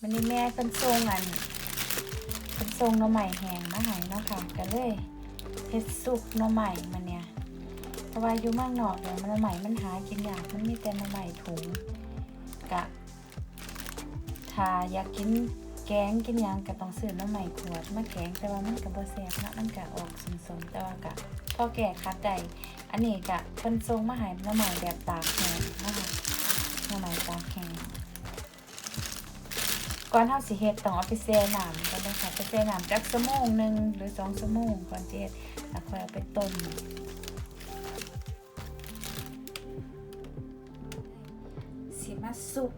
มันนี่แม่เป็นทรงอันเป็นทรงหน่อใหม่แห้งมาให้เนาะค่ะก็เลยเฮ็ดซุปหน่อใหม่มันเนี่ยเพราะว่าอยู่มืองนอกเนี่ยมันน่อใหม่มันหากินยากมันมีแต่หน่อใหม่ถุงกะถ้าอยากกินแกงกินยังก็ต้องซื้อหน่อใหม่ขวดมาแกงแต่ว่ามันก็บ่แซ่บนะมันก็ออกสมๆแต่ว่ากะพอแก่คัดได้อันนี้กะเพิ่นทรงมาให้หน่อใหม่แบบตากแห้งนะคะ ก่อนเฮาสิเฮ็ดต้องเอาไปแช่น้ำก่อนนะคะไปแช่น้ำจักชั่วโมงหนึ่งหรือสองชั่วโมงก่อนสิเฮ็ดแล้วค่อยเอาไปต้มสิมาซุป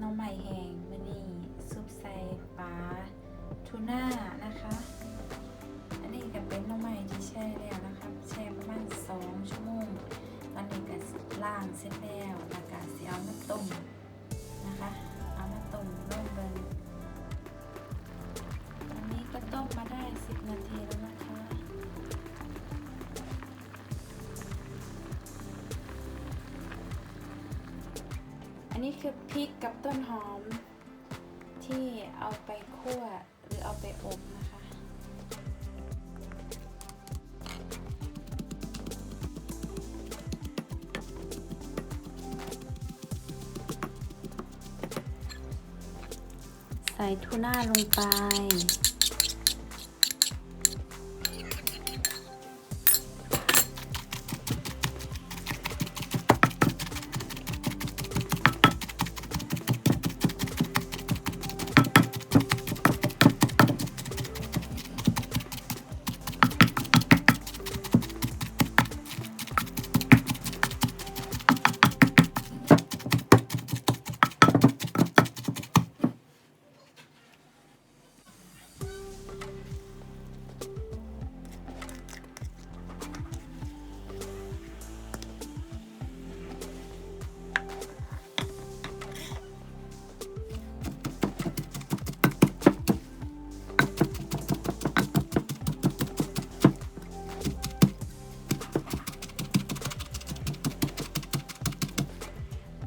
น่อไม้แห้งมื้อนี้ซุปใส่ปลาทูน่านะคะ อันนี้ก็เป็นน่อไม้ที่แช่แล้วนะคะแช่ประมาณ2ชั่วโมงตอนนี้ก็ล้างเสร็จแล้วแล้วก็สิเอามาต้มนะคะ มาต้มร่มกันอันนี้ก็ต้มมาได้ 10 นาทีแล้วนะคะ อันนี้คือพริกกับต้นหอม ที่เอาไปคั่วหรือเอาไปอบนะคะ ส่ทูน่าลงไป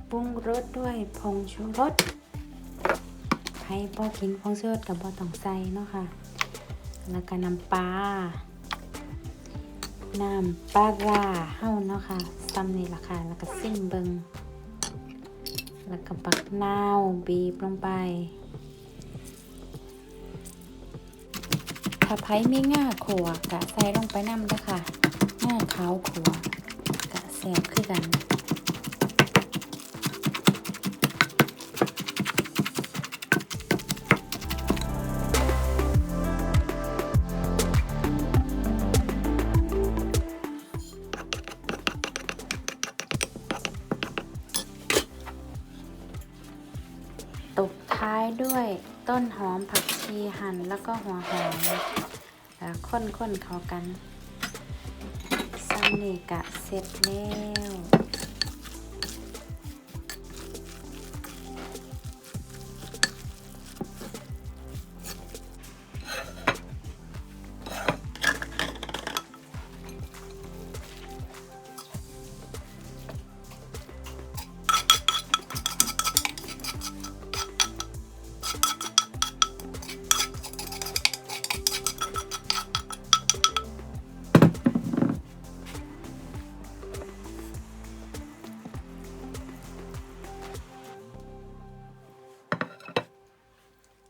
ปรุงรสด้วยผงชูรสใครพอกินผงชูรสกับบอต้องใส่เนาะค่ะ แล้วก็น้ำปลา น้ำปลาร้าเฮ้าเนาะค่ะซ้ำนี่ละค่ะ แล้วก็ซิ่งเบิงแล้วก็ปักนาวบีบลงไป ถ้าไผ่มีง่าขัวกะใส่ลงไปน้ำด้อค่ะง่าขาวขัวกะแสบคือกัน ตบท้ายด้วยต้นหอมผักชีหั่นแล้วก็หัวหอมแล้วข้นๆเข้ากันซัมนี่กะเสร็จแล้ว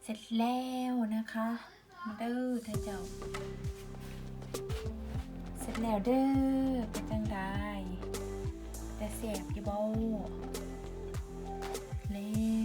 เสร็จแล้วนะคะ มาเด้อเธอเจ้า เสร็จแล้วเด้อเป็นจังได้แต่เสียบอยู่บ่แล้ว